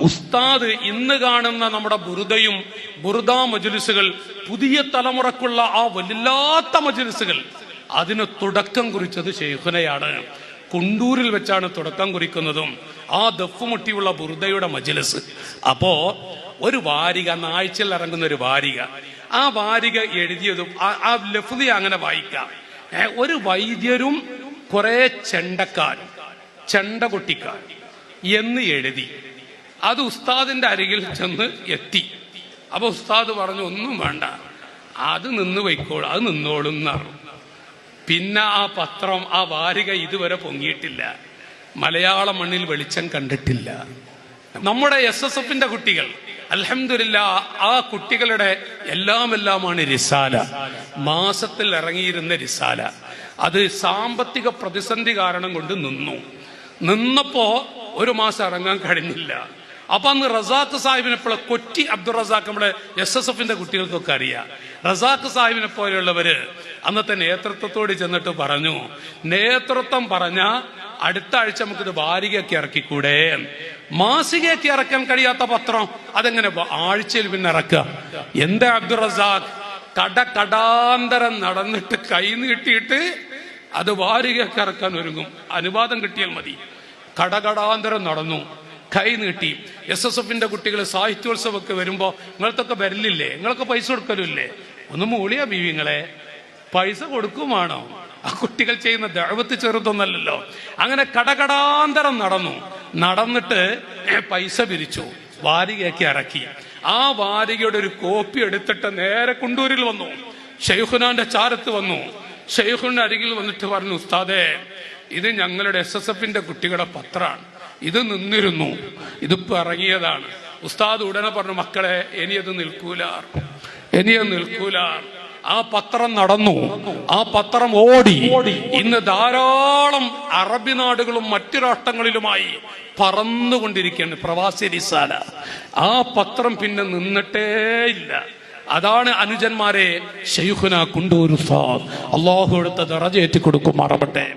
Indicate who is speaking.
Speaker 1: ഉസ്താദ് ഇന്ന് കാണുന്ന നമ്മുടെ ബുറുദയും ബുറുദ മജുലിസുകൾ പുതിയ തലമുറക്കുള്ള ആ വല്ലാത്ത മജുലിസുകൾ. അതിന് തുടക്കം കുറിച്ചത് ഷെയ്ഖുനയാണ് കുണ്ടൂരിൽ വെച്ചാണ് തുടക്കം കുറിക്കുന്നതും ആ ദഫുമുട്ടിയുള്ള ബുറുദയുടെ മജുലിസ്. അപ്പോ ഒരു വാരിക അന്ന് ആഴ്ചയിൽ ഇറങ്ങുന്ന ഒരു വാരിക. ആ വാരിക എഴുതിയതും ആ- ലഫുദി അങ്ങനെ വായിക്കാം. ഒരു വൈദ്യരും കുറെ ചെണ്ടക്കാരും ചെണ്ട കൊട്ടിക്കാർ എന്ന് എഴുതി. അത് ഉസ്താദിന്റെ അരികിൽ ചെന്ന് എത്തി. അപ്പൊ ഉസ്താദ് പറഞ്ഞു ഒന്നും വേണ്ട. അത് നിന്ന് വയ്ക്കോളും അത് നിന്നോളും എന്നറിഞ്ഞു പിന്നെ ആ പത്രം ആ വാരിക ഇതുവരെ പൊങ്ങിയിട്ടില്ല. മലയാള മണ്ണിൽ വെളിച്ചം കണ്ടിട്ടില്ല. നമ്മുടെ എസ് എസ് എഫിന്റെ കുട്ടികൾ അലഹമില്ല ആ കുട്ടികളുടെ എല്ലാം എല്ലാമാണ് റിസാല. മാസത്തിൽ ഇറങ്ങിയിരുന്ന റിസാല. അത് സാമ്പത്തിക പ്രതിസന്ധി കാരണം കൊണ്ട് നിന്നു. നിന്നപ്പോ ഒരു മാസം ഇറങ്ങാൻ കഴിഞ്ഞില്ല. അപ്പൊ അന്ന് റസാഖ് സാഹിബിനെ പോലെ കൊറ്റി അബ്ദുൾ റസാഖ് നമ്മുടെ എസ് എസ് എഫിന്റെ കുട്ടികൾക്കൊക്കെ അറിയാം. റസാഖ് സാഹിബിനെ പോലെയുള്ളവര് അന്നത്തെ നേതൃത്വത്തോട് ചെന്നിട്ട് പറഞ്ഞു നേതൃത്വം പറഞ്ഞ അടുത്ത ആഴ്ച നമുക്കിത് വാരികയൊക്കെ ഇറക്കിക്കൂടെ? മാസികയൊക്കെ ഇറക്കാൻ കഴിയാത്ത പത്രം അതെങ്ങനെ ആഴ്ചയിൽ പിന്നെ ഇറക്കുക? എന്താ അബ്ദുൾ റസാഖ്? കട കടാന്തരം നടന്നിട്ട് കൈ നീട്ടിയിട്ട് അത് വാരികയൊക്കെ ഇറക്കാൻ ഒരുങ്ങും. അനുവാദം കിട്ടിയാൽ മതി. കടകടാന്തരം നടന്നു. കൈ നീട്ടി. എസ് എസ് എഫിന്റെ കുട്ടികൾ സാഹിത്യോത്സവമൊക്കെ വരുമ്പോ നിങ്ങൾക്കൊക്കെ വരലില്ലേ? നിങ്ങളൊക്കെ പൈസ കൊടുക്കലില്ലേ? ഒന്ന് മൂളിയാ ബീവിങ്ങളെ. പൈസ കൊടുക്കുമാണോ? ആ കുട്ടികൾ ചെയ്യുന്ന ദഴവത്ത് ചെറുതൊന്നല്ലല്ലോ. അങ്ങനെ കടകടാന്തരം നടന്നു. നടന്നിട്ട് പൈസ പിരിച്ചു. വാരികയൊക്കെ ഇറക്കി. ആ വാരികയുടെ ഒരു കോപ്പി എടുത്തിട്ട് നേരെ കുണ്ടൂരിൽ വന്നു. ഷെയ്ഖുനാന്റെ ചാരത്ത് വന്നു. ഷെയ്ഖുന്റെ അരികിൽ വന്നിട്ട് പറഞ്ഞു ഉസ്താദേ ഇത് ഞങ്ങളുടെ എസ് എസ് എഫിന്റെ കുട്ടികളുടെ പത്രമാണ് ഇത് നിന്നിരുന്നു. ഇതിപ്പോ ഇറങ്ങിയതാണ്. ഉസ്താദ് ഉടനെ പറഞ്ഞു മക്കളെ ഇനിയത് നിൽക്കൂല. ഇനിയത് നിൽക്കൂല. ആ പത്രം നടന്നു. ആ പത്രം ഓടി. ഇന്ന് ധാരാളം അറബി നാടുകളും മറ്റു രാഷ്ട്രങ്ങളിലുമായി പറന്നുകൊണ്ടിരിക്കുകയാണ് പ്രവാസി റിസാല ആ പത്രം പിന്നെ നിന്നിട്ടേ ഇല്ല. അതാണ് അനുജന്മാരെ ഷെയ്ഖുന കുണ്ടൂർ ഉസ്താദ്. അള്ളാഹു എടുത്ത ദറജേറ്റി കൊടുക്കുമാറട്ടെ